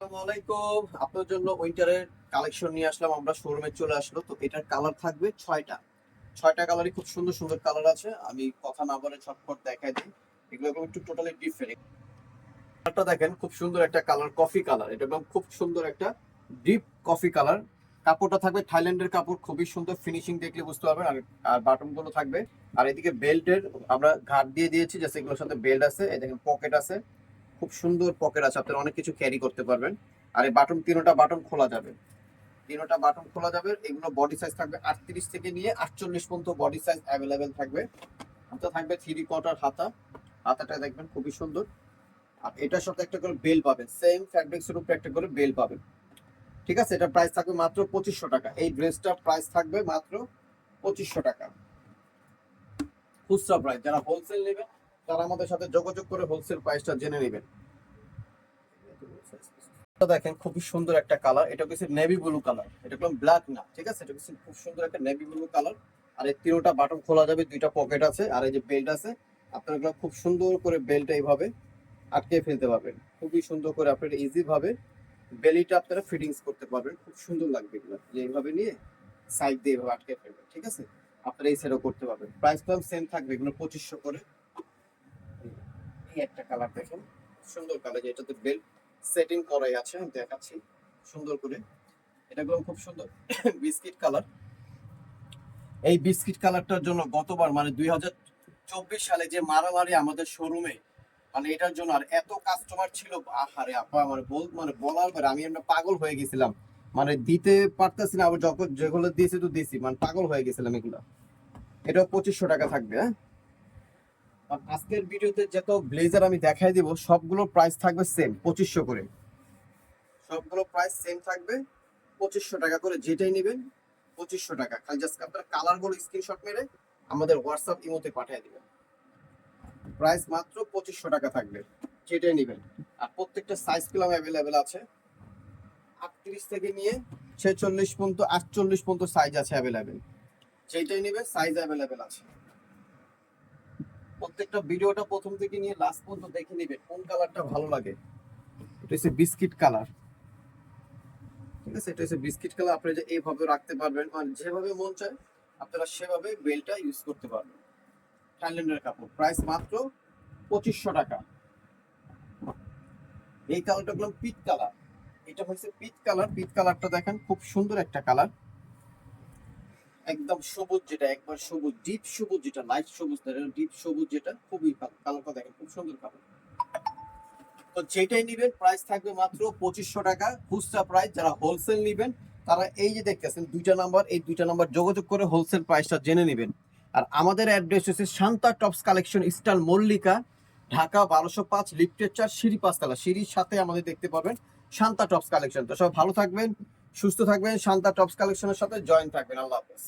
আসসালামু আলাইকুম। আপনার জন্য উইন্টারের কালেকশন নিয়ে আসলাম। আমরা শোরুমে চলে আসলো। তো এটার কালার থাকবে ছয়টা। ছয়টা কালারই খুব সুন্দর সুন্দর কালার আছে। আমি কথা না বলে ছটফট দেখাই দিই। এগুলো একটু টোটালি ডিফারেন্ট কালারটা দেখেন, খুব সুন্দর একটা কালার কফি কালার এটা খুব সুন্দর একটা ডিপ কফি কালার কাপড়টা থাকবে থাইল্যান্ডের কাপড়। খুবই সুন্দর ফিনিশিং দেখলে বুঝতে পারবেন। আর আর বাটনগুলো থাকবে। আর এদিকে বেল্টের আমরা ঘাট দিয়ে দিয়েছি। যে সেগুলোর সাথে বেল্ট আছে। দেখেন পকেট আছে। খুব সুন্দর পকেট আছে, আপনারা অনেক কিছু ক্যারি করতে পারবেন। আর এই বাটন তিনোটা বাটন খোলা যাবে। তিনোটা বাটন খোলা যাবে, এগুলো বডি সাইজ থাকবে আটত্রিশ থেকে নিয়ে আটচল্লিশ পর্যন্ত বডি সাইজ অ্যাভেলেবেল থাকবে। হাতা থাকবে থ্রি কোয়ার্টার হাতা। হাতাটা দেখবেন খুবই সুন্দর। আর এটার সাথে একটা করে বেল পাবেন সেম ফ্যাব্রিক্স এর উপরে একটা করে বেল পাবেন। ঠিক আছে? এটা প্রাইস থাকবে মাত্র পঁচিশশো টাকা। এই ড্রেসটার প্রাইস থাকবে মাত্র পঁচিশশো টাকা। খুচরা প্রাইস যারা হোলসেল নেবেন তারা আমাদের সাথে যোগাযোগ করে হোলসেল প্রাইসটা জেনে নেবেন। দেখেন, খুবই সুন্দর একটা কালার এটা হচ্ছে নেভি ব্লু কালার এটা কোনো ব্ল্যাক না, ঠিক আছে? এটা হচ্ছে খুব সুন্দর একটা নেভি ব্লু কালার আর এই তিনটা বাটন খোলা যাবে, দুইটা পকেট আছে, আর এই যে বেল্ট আছে, আপনারা খুব সুন্দর করে বেল্টটা এইভাবে আটকে ফেলতে পারবেন। খুবই সুন্দর করে আপনারা ইজি ভাবে বেলিটা আপনারা ফিটিংস করতে পারবেন। খুব সুন্দর লাগবে এগুলো। যে এইভাবে নিয়ে সাইড দিয়ে এইভাবে আটকে ফেলবেন, ঠিক আছে? আপনারা এই সাইডও করতে পারবেন। প্রাইস তো সেম থাকবে, এগুলো পঁচিশশো করে। একটা কালার দেখেন। সুন্দর কালার সেটিং করাই আছে, আমি দেখাচ্ছি। সুন্দর করে। খুব সুন্দর। বিস্কিট কালার এই বিস্কিট কালারটার জন্য গতবার মানে দুই সালে যে মারামারি আমাদের শোরুমে মানে এটার জন্য আর এত কাস্টমার ছিল, আহারে আপা মানে বল মানে বলার পরে আমি এমনি পাগল হয়ে গেছিলাম। মানে দিতে পারতেছি না, আবার যখন যেগুলো দিয়েছি তো দিছি মানে পাগল হয়ে গেছিলাম এগুলো। এটা পঁচিশশো টাকা থাকবে হ্যাঁ? আজকের ভিডিওতে যত ব্লেজার আমি দেখাই দিব, সবগুলো প্রাইস থাকবে সেম পঁচিশশো করে। সবগুলো প্রাইস সেম থাকবে, পঁচিশশো টাকা করে যেটাই নেবেন, পঁচিশশো টাকা। খালি জাস্ট আপনারা কালারগুলো স্ক্রিনশট মেরে আমাদের হোয়াটসঅ্যাপ ইমোতে পাঠিয়ে দিবেন। প্রাইস মাত্র পঁচিশশো টাকা থাকবে, যেটাই নেবেন। আর প্রত্যেকটা সাইজ পেলাম অ্যাভেলেবেল আছে। আটত্রিশ থেকে নিয়ে ছেচল্লিশ পর্যন্ত, আটচল্লিশ পর্যন্ত সাইজ আছে অ্যাভেলেবেল যেটাই নেবে সাইজ অ্যাভেলেবেল আছে। প্রত্যেকটা ভিডিওটা প্রথম থেকে নিয়ে লাস্ট পর্যন্ত দেখে নেবেন, কোন কালারটা ভালো লাগে। এটা হচ্ছে বিস্কিট কালার ঠিক আছে, এটা হচ্ছে বিস্কিট কালার আপনি যে এইভাবে রাখতে পারবেন, আর যেভাবে মন চায়, আপনারা সেভাবে বেলটা ইউজ করতে পারবেন। থাইল্যান্ডের কাপড় প্রাইস মাত্র পঁচিশশো টাকা। এই কালারটা বললাম পিট কালার এটা হচ্ছে পিট কালার পিট কালারটা দেখেন, খুব সুন্দর একটা কালার একদম সবুজ যেটা, একবার সবুজ ডিপ সবুজ যেটা লাইট সবুজ ডিপ সবুজ যেটা খুবই কালারটা দেখেন খুব সুন্দর কালার তো যেটাই নিবেন প্রাইস থাকবে মাত্র পঁচিশশো টাকা। খুচরা প্রাইস যারা হোলসেল নিবেন, তারা এই যে দেখতেছেন, দুইটা নাম্বার এই দুইটা নাম্বার যোগাযোগ করে হোলসেল প্রাইসটা জেনে নেবেন। আর আমাদের অ্যাড্রেস হচ্ছে Shanta tops collection style Mallika, Dhaka বারোশো পাঁচ, লিফটের চার, সিঁড়ি পাঁচতলা। সিঁড়ির সাথে আমাদের দেখতে পাবেন শান্তা টপস কালেকশন তো সব ভালো থাকবেন, সুস্থ থাকবেন, শান্তা টপস কালেকশনের সাথে জয়েন থাকবেন। আল্লাহ হাফেজ।